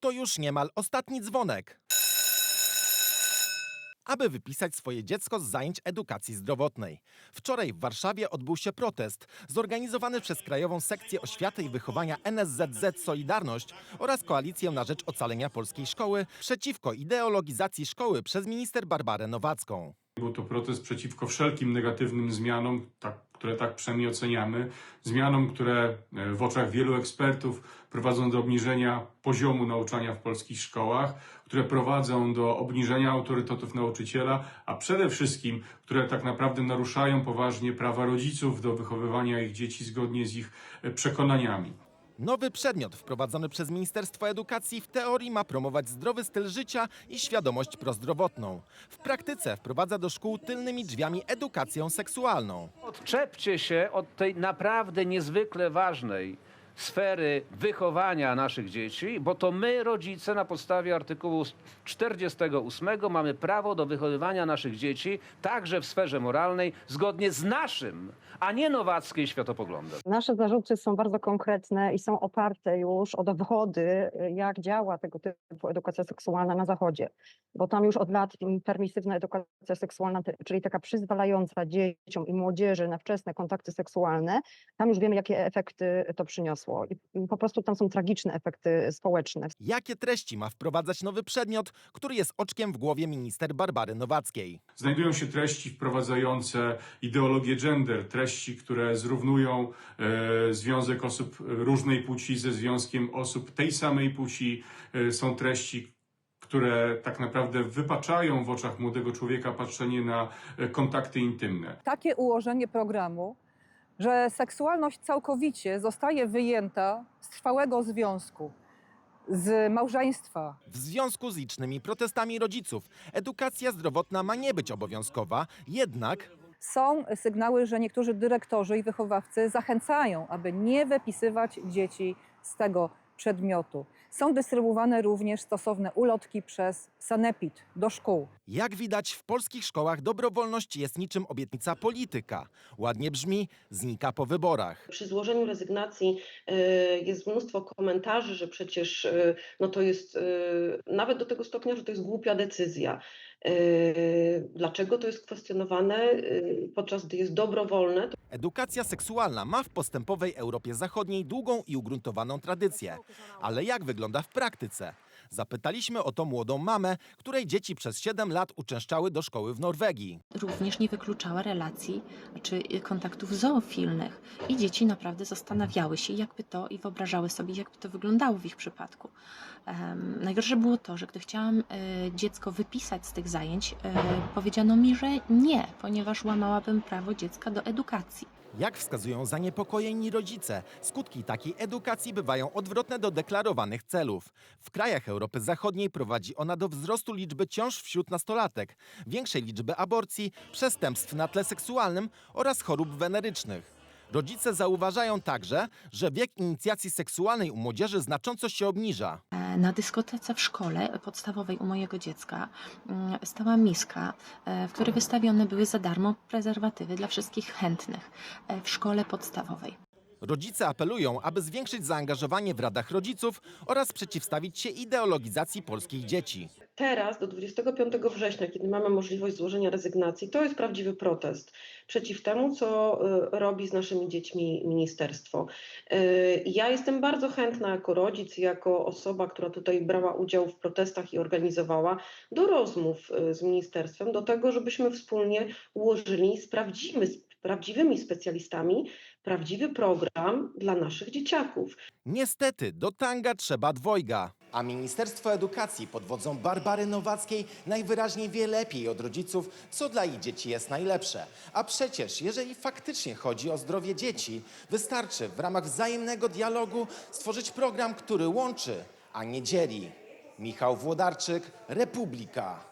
To już niemal ostatni dzwonek. Aby wypisać swoje dziecko z zajęć edukacji zdrowotnej. Wczoraj w Warszawie odbył się protest zorganizowany przez Krajową Sekcję Oświaty i Wychowania NSZZ Solidarność oraz Koalicję na rzecz Ocalenia Polskiej Szkoły przeciwko ideologizacji szkoły przez minister Barbarę Nowacką. Był to protest przeciwko wszelkim negatywnym zmianom, tak, które tak przynajmniej oceniamy. Zmianom, które e, w oczach wielu ekspertów prowadzą do obniżenia poziomu nauczania w polskich szkołach, które prowadzą do obniżenia autorytetów nauczyciela, a przede wszystkim, które tak naprawdę naruszają poważnie prawa rodziców do wychowywania ich dzieci zgodnie z ich e, przekonaniami. Nowy przedmiot wprowadzony przez Ministerstwo Edukacji w teorii ma promować zdrowy styl życia i świadomość prozdrowotną. W praktyce wprowadza do szkół tylnymi drzwiami edukację seksualną. Odczepcie się od tej naprawdę niezwykle ważnej sfery wychowania naszych dzieci, bo to my, rodzice, na podstawie artykułu 48 mamy prawo do wychowywania naszych dzieci także w sferze moralnej zgodnie z naszym, a nie nowackiej światopoglądem. Nasze zarzuty są bardzo konkretne i są oparte już o dowody, jak działa tego typu edukacja seksualna na Zachodzie. Bo tam już od lat permisywna edukacja seksualna, czyli taka przyzwalająca dzieciom i młodzieży na wczesne kontakty seksualne, tam już wiemy, jakie efekty to przyniosło. I po prostu tam są tragiczne efekty społeczne. Jakie treści ma wprowadzać nowy przedmiot, który jest oczkiem w głowie minister Barbary Nowackiej? Znajdują się treści wprowadzające ideologię gender, treści, które zrównują e, związek osób różnej płci ze związkiem osób tej samej płci. E, są treści, które tak naprawdę wypaczają w oczach młodego człowieka patrzenie na e, kontakty intymne. takie ułożenie programu, że seksualność całkowicie zostaje wyjęta z trwałego związku, z małżeństwa, W związku z licznymi protestami rodziców edukacja zdrowotna ma nie być obowiązkowa, jednak są sygnały, że niektórzy dyrektorzy i wychowawcy zachęcają, aby nie wypisywać dzieci z tego przedmiotu. Są dystrybuowane również stosowne ulotki przez Sanepid do szkół. jak widać w polskich szkołach dobrowolność jest niczym obietnica polityka. Ładnie brzmi, znika po wyborach. Przy złożeniu rezygnacji e, jest mnóstwo komentarzy, że przecież e, no to jest e, nawet do tego stopnia, że to jest głupia decyzja. Dlaczego to jest kwestionowane, e, podczas gdy jest dobrowolne? Edukacja seksualna ma w postępowej Europie Zachodniej długą i ugruntowaną tradycję. Ale jak wygląda w praktyce? Zapytaliśmy o to młodą mamę, której dzieci przez 7 lat uczęszczały do szkoły w Norwegii. również nie wykluczała relacji czy kontaktów zoofilnych. I dzieci naprawdę zastanawiały się, jakby to i wyobrażały sobie, jakby to wyglądało w ich przypadku. Um, najgorsze było to, że gdy chciałam e, dziecko wypisać z tych zajęć, powiedziano mi, że nie, ponieważ łamałabym prawo dziecka do edukacji. Jak wskazują zaniepokojeni rodzice, skutki takiej edukacji bywają odwrotne do deklarowanych celów. W krajach Europy Zachodniej prowadzi ona do wzrostu liczby ciąż wśród nastolatek, większej liczby aborcji, przestępstw na tle seksualnym oraz chorób wenerycznych. Rodzice zauważają także, że wiek inicjacji seksualnej u młodzieży znacząco się obniża. Na dyskotece w szkole podstawowej u mojego dziecka mm, stała miska, e, w której wystawione były za darmo prezerwatywy dla wszystkich chętnych e, w szkole podstawowej. Rodzice apelują, aby zwiększyć zaangażowanie w radach rodziców oraz przeciwstawić się ideologizacji polskich dzieci. Teraz, do 25 września, kiedy mamy możliwość złożenia rezygnacji, to jest prawdziwy protest przeciw temu, co y, robi z naszymi dziećmi ministerstwo. Y, Ja jestem bardzo chętna jako rodzic, jako osoba, która tutaj brała udział w protestach i organizowała, do rozmów y, z ministerstwem, do tego, żebyśmy wspólnie ułożyli z prawdziwymi, z prawdziwymi specjalistami prawdziwy program dla naszych dzieciaków. Niestety, do tanga trzeba dwojga. A Ministerstwo Edukacji pod wodzą Barbary Nowackiej najwyraźniej wie lepiej od rodziców, co dla ich dzieci jest najlepsze. A przecież, jeżeli faktycznie chodzi o zdrowie dzieci, wystarczy w ramach wzajemnego dialogu stworzyć program, który łączy, a nie dzieli. Michał Włodarczyk, Republika.